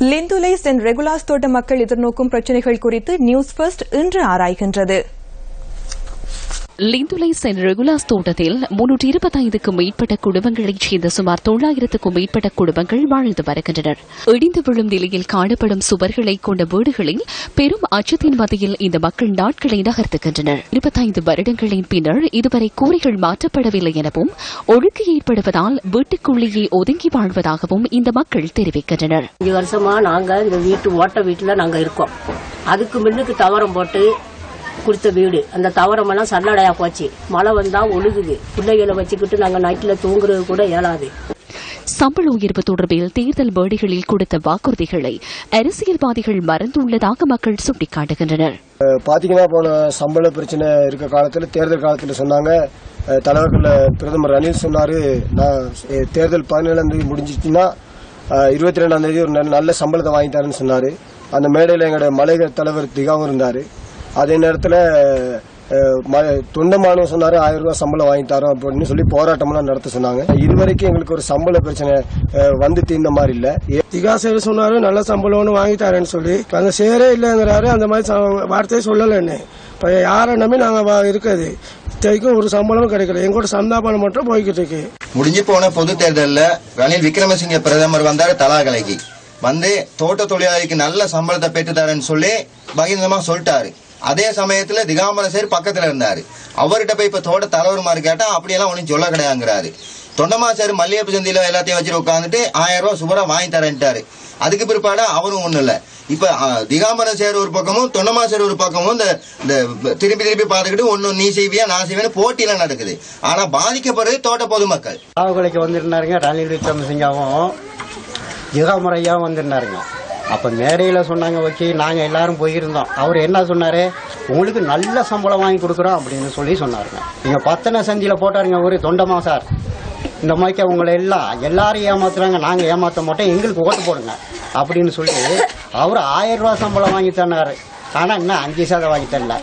லிந்துலை என் ரெகுலாஸ் தோட்ட மக்கள் எதிர்நோக்கும் பிரச்சினைகள் குறித்து நியூஸ் ஃபர்ஸ்ட் இன்று ஆராய்கின்றது. லிந்துலை சென் ரெகுலாஸ் தோட்டத்தில் முன்னூற்றி இருபத்தைந்துக்கும் மேற்பட்ட குடும்பங்களைச் சேர்ந்த சுமார் தொள்ளாயிரத்துக்கும் மேற்பட்ட குடும்பங்கள் வாழ்ந்து வருகின்றனர். இடிந்து விழும் நிலையில் காணப்படும் சுவர்களை கொண்ட வீடுகளில் பெரும் அச்சத்தின் மத்தியில் இந்த மக்கள் நாட்களை நகர்த்துகின்றனர். இருபத்தைந்து வருடங்களின் பின்னர் இதுவரை கூரைகள் மாற்றப்படவில்லை எனவும் ஒழுங்கு ஏற்படுவதால் வீட்டுக்குள்ளேயே ஒதுங்கி வாழ்வதாகவும் இந்த மக்கள் தெரிவிக்கின்றனர். வருஷமா நாங்க இந்த வீட்டு ஓட்ட வீட்டுல நாங்க இருக்கோம். அதுக்கு முன்னுக்கு தவறம் போட்டு கொடுத்த வீடு. அந்த தவறமெல்லாம் சல்லடையா போச்சு. மழை வந்தா ஒழுகுது. பிள்ளைகளை வச்சுக்கிட்டு நாங்க நைட்ல தூங்குறது கூட இயலாது. சம்பள உயர்வு தொடர்பில் தேர்தல் வேடிகளில் கொடுத்த வாக்குறுதிகளை அரசியல்வாதிகள் மறந்துள்ளதாக மக்கள் சுட்டிக்காட்டுகின்றனர். பாத்தீங்கன்னா போன சம்பள பிரச்சனை இருக்க காலத்துல தேர்தல் காலத்துல சொன்னாங்க. தலைவர்கள் பிரதமர் ரணில் சொன்னாரு. நான் தேர்தல் பதினேழாம் தேதி முடிஞ்சிச்சுன்னா இருபத்தி ரெண்டாம் தேதி ஒரு நல்ல- நல்ல சம்பளத்தை வாங்கி தரேன்னு சொன்னாரு. அந்த மேடையில் எங்களோட மலைக தலைவர் திகாவும் இருந்தாரு. அதே நேரத்தில் தொண்டமானவன் சொன்னாரு ஆயிரம் ரூபாய் சம்பளம் வாங்கி தரோம் அப்படின்னு சொல்லி போராட்டம்லாம் நடத்த சொன்னாங்க. இதுவரைக்கும் எங்களுக்கு ஒரு சம்பள பிரச்சனை வந்து தீர்ந்த மாதிரி இல்ல. திகாசேர் சொன்னாரு நல்ல சம்பளம்னு வாங்கி தரேன்னு சொல்லி. அந்த சேரே இல்லைங்கிறாரு அந்த மாதிரி ச- வார்த்தையே சொல்லலைன்னு. இப்ப யாரை நம்பி நாங்க வா- இருக்குது? இத்தனைக்கும் ஒரு சம்பளமும் கிடைக்கல. எங்களோட சந்தாபனம் மட்டும் போய்கிட்டு இருக்கு. முடிஞ்சு போன பொது தேர்தல்ல ரணில் விக்ரமசிங்க பிரதமர் வந்தாரு தலாகலைக்கு. வந்து தோட்ட தொழிலாளிக்கு நல்ல சம்பளத்தை பெற்று தரேன்னு சொல்லி பகிரங்கமா சொல்லிட்டாரு. அதே சமயத்துல திகாம்பர சேர் பக்கத்துல இருந்தாரு. அவர்கிட்ட போய் இப்ப தோட்ட மாதிரி கேட்டா அப்படியெல்லாம் ஒன்றும் சொல்ல கிடையாங்கிறாரு தொண்டமா சார் மல்லிகைப்பூ சந்தியில எல்லாத்தையும் வச்சுட்டு உட்காந்துட்டு ஆயிரம் ரூபாய் சுபரா வாங்கி தரேன்ட்டாரு. அதுக்கு பிற்பாடு அவரும் ஒன்றும் இல்ல. இப்ப அஹ், திகாம்பரம் சேர் ஒரு பக்கமும் தொண்டமா சேர் ஒரு பக்கமும் இந்த இந்த திருப்பி திருப்பி பார்த்துக்கிட்டு ஒன்று நீ செய்வியா நான் செய்வேன்னு போட்டியெல்லாம் நடக்குது. ஆனா பாதிக்கப்படுறது தோட்ட பொதுமக்கள். காவகலைக்கு வந்திருந்தாருங்க ரணில் விக்ரமசிங்காவும் ஜிகாமுறையாவும் வந்திருந்தாருங்க. அப்போ மேடையில் சொன்னாங்க ஓகே நாங்கள் எல்லாரும் போயிருந்தோம். அவர் என்ன சொன்னார்? உங்களுக்கு நல்ல சம்பளம் வாங்கி கொடுக்குறோம் அப்படின்னு சொல்லி சொன்னாருங்க. நீங்கள் பத்தனை சந்தியில் போட்டாருங்க ஒரு தொண்டமா சார். இந்த மாதிரி உங்களை எல்லாம் எல்லாரும் ஏமாத்துறாங்க நாங்கள் ஏமாற்ற மாட்டோம் எங்களுக்கு ஓட்டு போடுங்க அப்படின்னு சொல்லி அவர் ஆயிரம் ரூபா சம்பளம் வாங்கி தந்தார். ஆனால் இன்னும் அஞ்சு சதம் வாங்கி தரல.